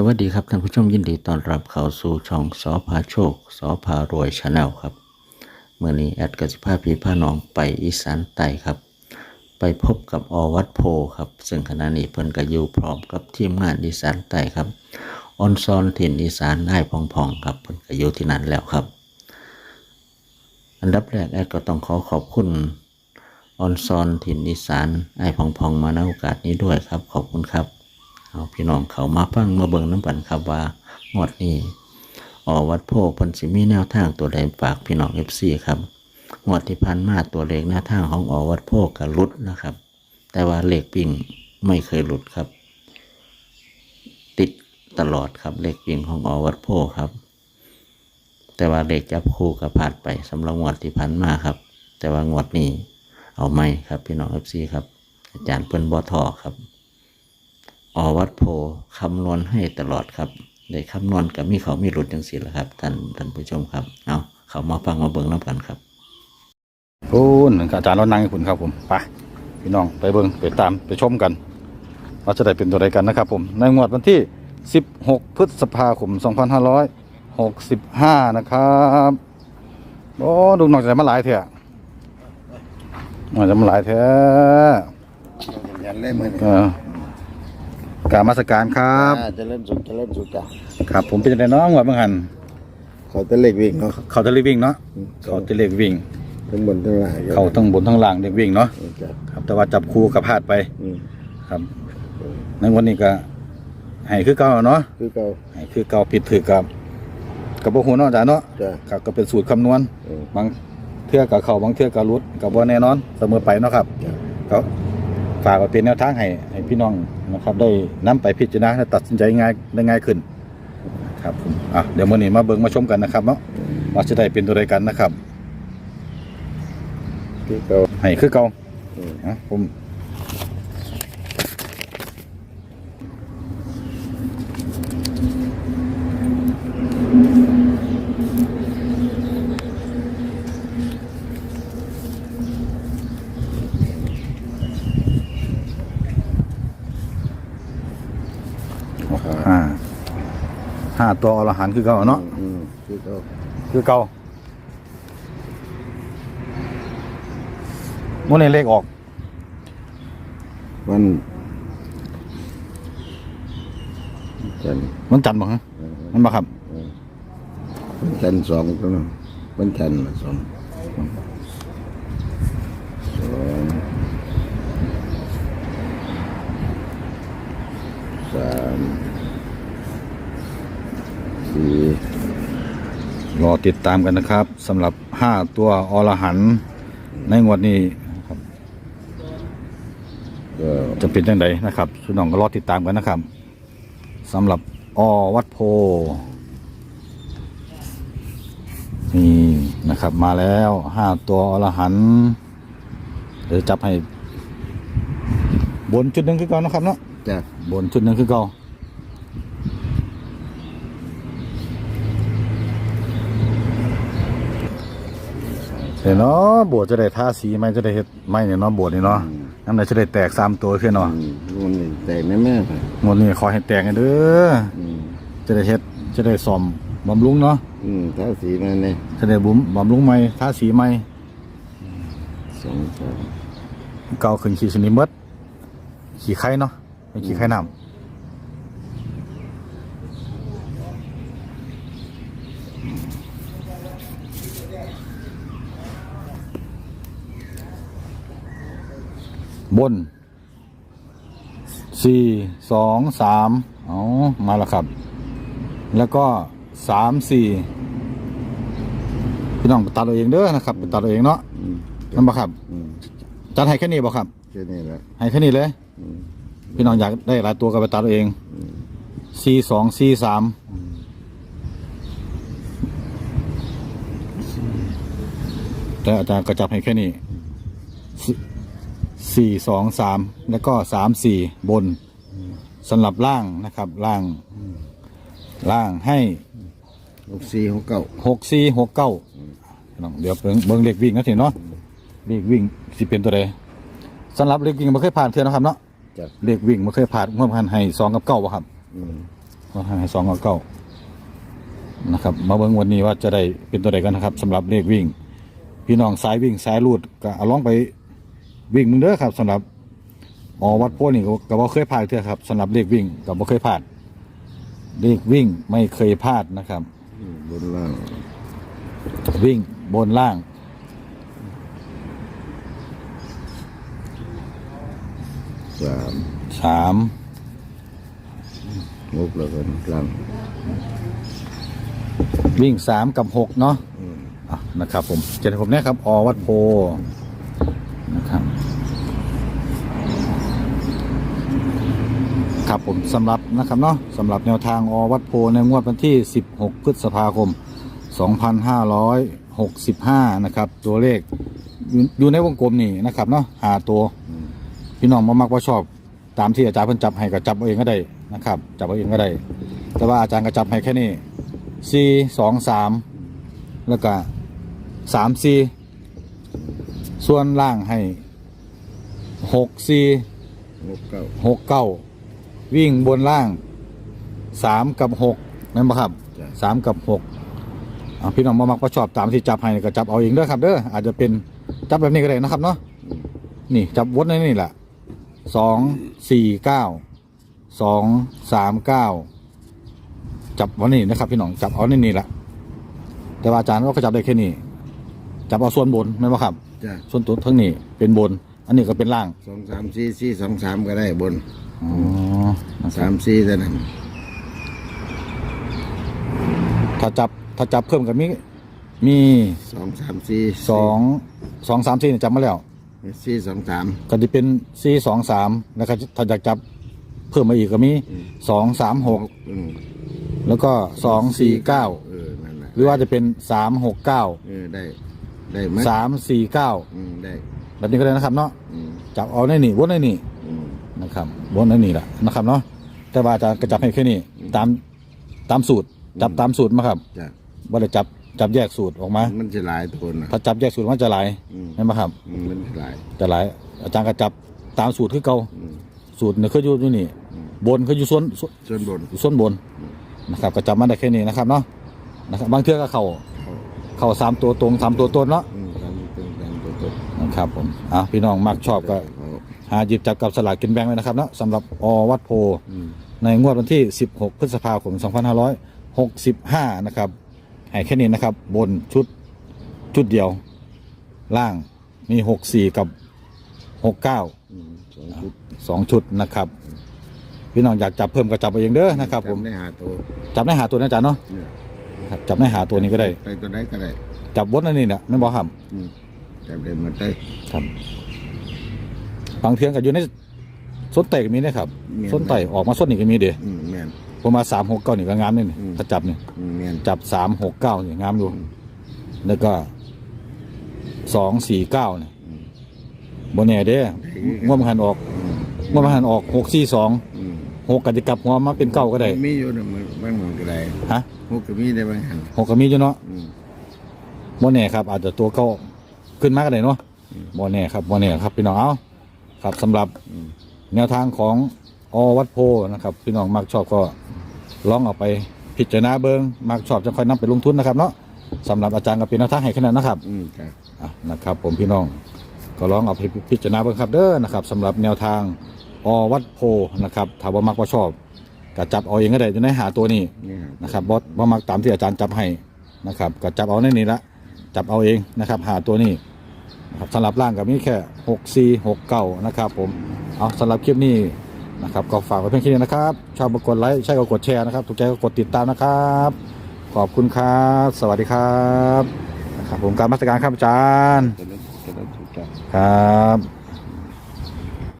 สวัสดีครับท่านผู้ชมยินดีต้อนรับเข้าสู่ช่องสอพาโชคสอพารวยชาแนลครับเมื่อนี้แอดกสิภาพีพาน้องไปอีสานใต้ครับ ไปพบกับอวัดโพครับ ซึ่งขณะนี้เพิ่นก็อยู่พร้อมกับทีมงานอีสานใต้ครับออนซอนถิ่นอีสานได้พองๆครับเพิ่นก็อยู่ที่นั่นแล้วครับ อันดับแรกแอดก็ต้องขอขอบคุณออนซอนถิ่นอีสานไอ้พองพองๆมาในโอกาสนี้ด้วยครับ ขอบคุณครับ เอาพี่น้องเขามาฟังมาเบิ่งน้ำกันครับว่างวดนี้อวัดโพธิ์เพิ่นสิมีแนวทางตัวใดฝากพี่น้อง FC ครับงวดที่ผ่านมาตัวเลขแนวทางของอวัดโพธิ์ก็หลุดนะครับ แต่ว่าเลขปิ่งไม่เคยหลุดครับ ติดตลอดครับเลขปิ่งของอวัดโพธิ์ครับ แต่ว่าเลขจับคู่ก็ผ่านไปสำหรับงวดที่ผ่านมาครับ แต่ว่างวดนี้เอาไม่ครับพี่น้อง FC ครับ อาจารย์เปิ้นบ่ทอครับ อวัดโพคำนวณให้ตลอดครับได้คำนวณกับมีเขามีหลุดจังสิละครับท่านท่านผู้ชมครับเอาเขามาฟังมาเบิ่งน้ำกันครับพูนอาจารย์เรานั่งให้คุณครับผมไปพี่น้องไปเบิ่งไปตามไปชมกัน ว่าจะได้เป็นตัวใดกันนะครับผมในงวดวันที่ 16 พฤษภาคม 2565 นะครับโอ้ดูนอกจากมาหลายเถอะนอกจากมาหลายเถอะยันเล่นมือ เออการมาสการครับ จะเล่นสุดจะเล่นสุดจ้ะครับ ผมเป็นจังไดน้องวัดบางหันเขาจะเล็กวิ่งเนาะเขาจะเรียกวิ่งเนาะเขาจะเรียกวิ่ง ทั้งบนทั้งล่างเขาทั้งบนทั้งล่างเรียกวิ่งเนาะจ้ะครับ แต่ว่าจับคู่กับพลาดไปอืมครับในวันนี้ก็ให้คือเก่าเนาะคือเขาให้คือเก่าผิดถือกับกับบ่ฮู้เนาะอาจารย์เนาะจ้ะครับก็เป็นสูตรคำนวณ อืม บางเทื่อกับเข้าบางเทื่อกับรุดกับบ่แน่นอนเสมอไปเนาะครับจ้ะก็ ฝากไว้เป็นแนวทางให้ให้พี่น้องนะครับ ได้นํไปพิจารณาและตัดสินใจง่ายได้ง่ายขึ้นครับผมอะเดี๋ยวมื้อนี้มาเบิ่งมาชมกันนะครับเนาะว่าจะได้เป็นตัวใดกันนะครับ คือเขาให้คือเก่าอืมอะผมห้าห้า ตัวอรหันต์คือเก่าเนาะอืมคือเขาคือเก่ามื่อนี้เลขออกมันจันทร์มันจันทร์บ่ฮะมันบ่ครับมันจันทร์สองตัวเนาะมันจันทร์ละสองสองสามสี่ รอติดตามกันนะครับสำหรับห้าตัวอรหันต์ในงวดนี้ครับก็จะเป็นยังไงนะครับพี่น้องก็รอติดตามกันนะครับสำหรับอวัดโพนี่นะครับมาแล้วห้าตัวอรหันต์เดี๋ยวจับให้บนจุดหนึ่งคือเก่านะครับเนาะจ้ะบนจุดหนึ่งคือเก่า เห็นเนาะโบสถ์จะได้ทาสีไหมจะได้เฮ็ดไหมเนี่ยเนาะโบสถ์นี่เนาะนั่นไหนจะได้แตกสามตัวขึ้นเนาะอืมมันนี่แต่แม่แม่ไปหมดนี่ขอให้แตกกันเด้ออืมจะได้เฮ็ดจะได้ซ่อมบำรุงเนาะอืมถ้าสีมันเนี่ยจะได้บุ้มบำรุงใหม่ทาสีใหม่สองสามเก่าขึ้นขี้สนิมเมดขี้ไข่เนาะไม่ขี้ไข่น้ำ บนสี่สองสามเอามาแล้วครับ แล้วก็สามสี่พี่น้องไปตัดเอาเองเด้อนะครับไปตัดเอาเองเนาะอืมนั่นบ่ครับอืมจัดให้แค่นี้บ่ครับ แค่นี้แหละให้แค่นี้เลย อืมพี่น้องอยากได้หลายตัวก็ไปตัดเอาเองอืมสี่สองสี่สามแต่อาจารย์ก็จับให้แค่นี้ สี่สี่สองสามแล้วก็สามสี่บนสำหรับล่างนะครับล่างล่างให้หกสี่หกเก้าหกสี่หกเก้าเดี๋ยวเบิ่งเบิ่งเลขวิ่งนะทีเนาะเลขวิ่งสิเป็นตัวใดสำหรับเลขวิ่งไม่เคยผ่านเทือนนะครับเนาะจ้ะเลขวิ่งไม่เคยผ่านเมื่อพันให้สองกับเก้าบ่ครับอืมก็ให้สองกับเก้านะครับ มาเบิ่งวันนี้ว่าจะได้เป็นตัวใดกันนะครับสำหรับเลขวิ่ง พี่น้องสายวิ่งสายรูดก็เอาลองไป วิ่งมึงเด้อครับสำหรับอวัดโพนี่ก็ก็บ่เคยพลาดเถอะครับสำหรับเลขวิ่งก็บ่เคยพลาดเลขวิ่งไม่เคยพลาดนะครับอืมบนล่าง วิ่งบนล่าง สามสามงกแล้วกันล่างวิ่งสามกับหกเนาะอืม อะนะครับผมเจ็ดผมเนี่ยครับอวัดโพนะครับ ครับผมสำหรับนะครับเนาะสำหรับแนวทางอวัดโพในงวดวันที่ 16 พฤษภาคม 2565 นะครับ ตัวเลขอยู่อยู่ในวงกลมนี่นะครับเนาะหาตัว พี่น้องมามักว่าชอบตามที่อาจารย์เพิ่นจับให้ก็จับเอาเองก็ได้นะครับ จับเอาเองก็ได้ แต่ว่าอาจารย์ก็จับให้แค่นี้สี่สองสามแล้วก็สามสี่ส่วนล่างให้หกสี่งกเก้า หกเก้า วิ่งบนล่างสามกับหกนั่นปะครับจ้ะ สามกับหกอะพี่น้องมามักว่าชอบตามที่จับให้ก็จับเอาเองเด้อครับเด้ออาจจะเป็นจับแบบนี้ก็ได้นะครับเนาะอืมนี่จับวนในนี่แหละสองสี่เก้าสองสามเก้าจับวันนี้นะครับ พี่น้องจับเอาในนี่แหละแต่ว่าอาจารย์ก็จับได้แค่นี้จับเอาส่วนบนไหมนบ่ครับ จ้ะส่วนตัวทั้งนี้เป็นบน อันนี้ก็เป็นล่างสองสามสี่สี่สองสามก็ได้บน อ๋อนะคสารับมสี่เท่านั้นถ้าจับถ้าจับเพิ่มกับมีมีสองสามสี่สองสองสามสี่เนี่ยจับมาแล้ว สี่สองสามก็จะเป็นสี่สองสามแล้วก็ถ้าอยากจับเพิ่มมาอีกก็มีสองสามหกอืมแล้วก็สองสี่เก้าเออนั่นแหละหรือว่าจะเป็นสามหกเก้าเออได้ได้ไหมสามสี่เก้าอืมได้แบบนี้ก็ได้นะครับเนาะอืมจับเอาในนี่วนในนี่อืม นะครับวนในนี่แหละนะครับเนาะแต่ว่าอาจะกระจับให้แค่นี้ตามตามสูตร จับตามสูตรมาครับจ้ะว่าจะจับจับแยกสูตรออกมา มันจะหลายตัวนะถ้าจับแยกสูตรมันจะหลายอืมเห็นไหมครับ อืมมันจะหลาย จะหลายอาจารย์ก็จับตามสูตรคือเก่าอืม สูตรเนี่ยคืออยู่ที่นี่ บนคืออยู่ส่วนส่วนส่วนบนอยู่ส่วนบนนะครับก็จับมาได้แค่นี้นะครับเนาะนะครับบางเทื่อก็เข้า เขาเข้าสามตัวตรงสามตัวต้นเนาะอืมตามตรงตามตัวตนนะครับผมอะพี่น้องมักชอบก็เขา หาหยิบจับกับสลากกินแบ่งไว้นะครับเนาะสำหรับอวัดโพอืมในงวดวันที่ 16 พฤษภาคม 2565 นะครับให้แค่นี้นะครับ บนชุดชุดเดียว ล่างมี 64 กับ 69อืมสองชุดสองชุดนะครับ พี่น้องอยากจับเพิ่มก็จับเอาเองเด้อนะครับ ผมจำได้หาตัวจับในหาตัวนะอาจารย์เนาะเนี่ยครับจับในหาตัวนี้ก็ได้ ไปตัวไหนก็ได้ จับวดนั่นนี่เนี่ยไม่นบอกครับอืมจำได้หมดได้ครับ บางเทืองก็อยู่ในส้นไต่ก็มีนะครับส้นไต่ออกมาส้นนี่ก็มีเด้อืมแม่น ประมาณสามหกเก้านี่ก็งามนี่นี่อืม ถ้าจับเนี่ยอืมแม่น จับสามหกเก้าเนี่ยงามอยู่แล้วก็สองสี่เก้าเนี่ยบนแน่เด้งวดมันหันออกงวดมันหันออกหกสี่สองอืมหกก็จะกลับหัวมาเป็นเก้าก็ได้ มีอยู่นะมันบางหมันก็ได้ฮะหกก็มีได้บางหันหกก็มีอยู่เนาะ อืมบนแน่ครับอาจจะตัวเก้าขึ้นมาก็ได้เนาะบนแน่ครับบนแน่ครับพี่น้องเอา ครับสำหรับแนวทางของอวัดโพนะครับ พี่น้องมักชอบก็ลองเอาไปพิจารณาเบิงมักชอบจะค่อยนำไปลงทุนนะครับเนาะสำหรับอาจารย์ก็เป็นแนวทางให้ขนาดนะครับอืมครับอะนะครับ ผมพี่น้องก็ลองเอาไปพิจารณาเบิงครับเด้อนะครับสำหรับแนวทางอวัดโพนะครับถ้าว่ามักว่าชอบก็จับเอาเองก็ได้จะได้หาตัวนี้นี่ฮะนะครับบอสบ่มักตามที่อาจารย์จับให้นะครับก็จับเอาในนี้ละจับเอาเองนะครับ หาตัวนี้นะครับ สำหรับร่างกับมีแค่หกสี่หกเก้านะครับผม เอาสำหรับคลิปนี้นะครับก็ฝากไว้เพียงแค่นี้นะครับ ชอบกดไลค์ ใช่ก็กดแชร์นะครับ ถูกใจก็กดติดตามนะครับ ขอบคุณครับ สวัสดีครับนะครับผมการมาตรการครับอาจารย์ครับ